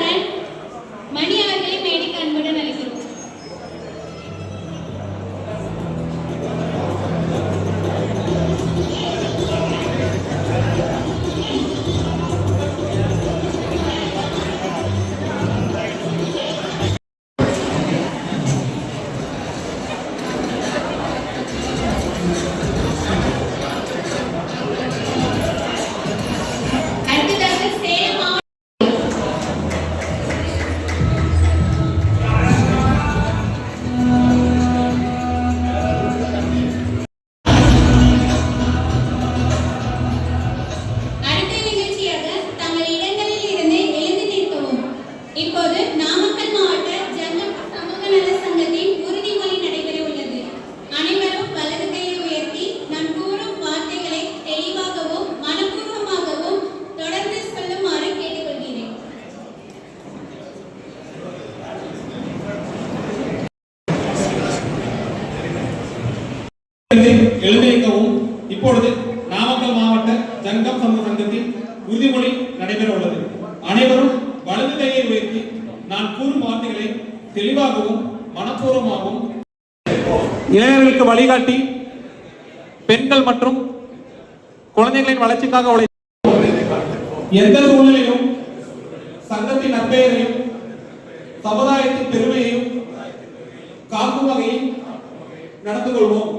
Okay. இப்பொழுது நாமக்கல் மாவட்ட ஜங்கம் சமூக சங்கத்தின் உறுதிமொழி நடைபெற உள்ளது அனைவரும் வலது கையை உயர்த்தி நான் கூறும் வார்த்தைகளை தெளிவாகவும் மனப்பூர்வமாகவும் இளைஞர்களுக்கு வழிகாட்டி பெண்கள் மற்றும் குழந்தைகளின் வளர்ச்சிக்காக உழை எந்த சூழ்நிலையும் சங்கத்தின் நற்பெயரையும் சமுதாயத்தின் பெருமையையும் காக்கும் வகையில் நடந்து கொள்வோம்.